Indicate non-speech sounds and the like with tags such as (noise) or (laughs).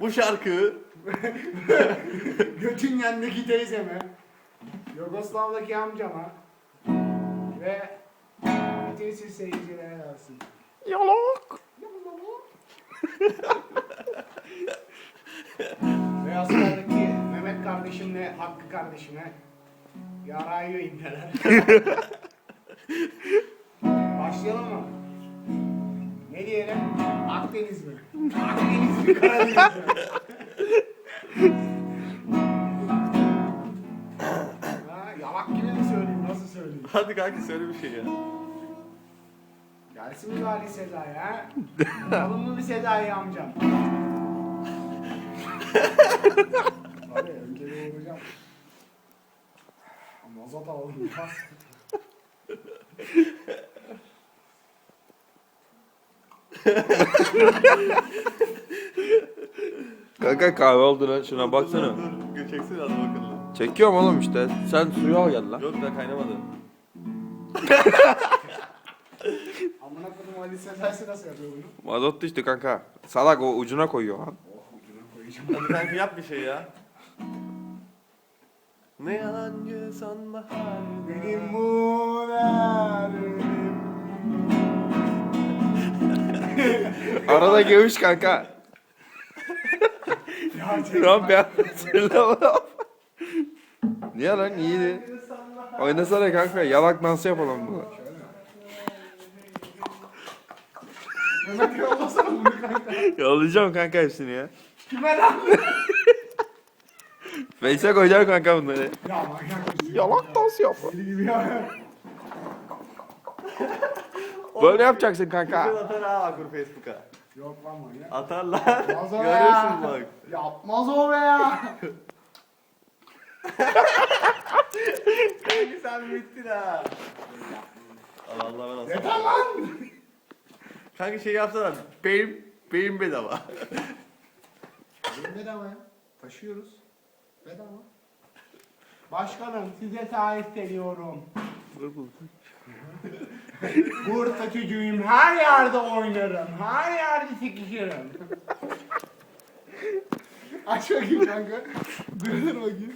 Bu şarkı (laughs) Götüngen'deki teyzeme, Yugoslav'daki amcama ve bütün siz seyircilere gelsin. Yalak. (laughs) Ve askerdeki Mehmet kardeşimle Hakkı kardeşime yarayıyor ibneler. (laughs) Başlayalım mı? Ne diyelim? Akdeniz mi? Akdeniz mi? Karadeniz mi? ha, yalak gibi mi söyleyeyim? Nasıl söyleyeyim? Hadi kanka söyle bir şey ya. Gelsin mi gari Sezai ha? Alın mı bir Sezai amcam? Hadi önce bir vuracağım. Mazot alalım. Kanka kahve oldu lan şuna baksana. Dur, dur. Çeksene hadi bakalım. Çekiyorum oğlum işte. Sen suyu al gel lan. Yok da kaynamadı. (laughs) Amına kodum Ali Sezai'si nasıl yapıyor bunu? Mazot düştü kanka. Salak o ucuna koyuyor lan. Oh ucuna koyacağım. Hadi kanka yap bir şey ya. Ne yalancı sonbahar. Benim bu derdim. Arada göğüş kanka. Ya Ne yapıyorsun? Niye lan iyiydi. Oynasana kanka yalak dansı yapalım bunu. Mehmet yollasana bunu kanka. Yollayacağım kanka hepsini ya. Kime lan? Face'e koyacağım kanka bunları. Ya manyak mısın? Yalak dansı yap. Böyle yapacaksın kanka. Güzel atar ha Facebook'a. Yok lan manyak. Atar lan. Yapmaz o Görüyorsun ya. bak. Yapmaz o be ya. Kanka sen bittin ha. Allah Allah ben asıl. Yeter lan. Kanka şey yapsana. Beyin, beyin bedava. Bedava ya. Taşıyoruz. Bedava. Başkanım size sahip veriyorum. Bursa çocuğuyum. Her yerde oynarım. Her yerde sikişirim. Aç bakayım kanka. Dur bakayım.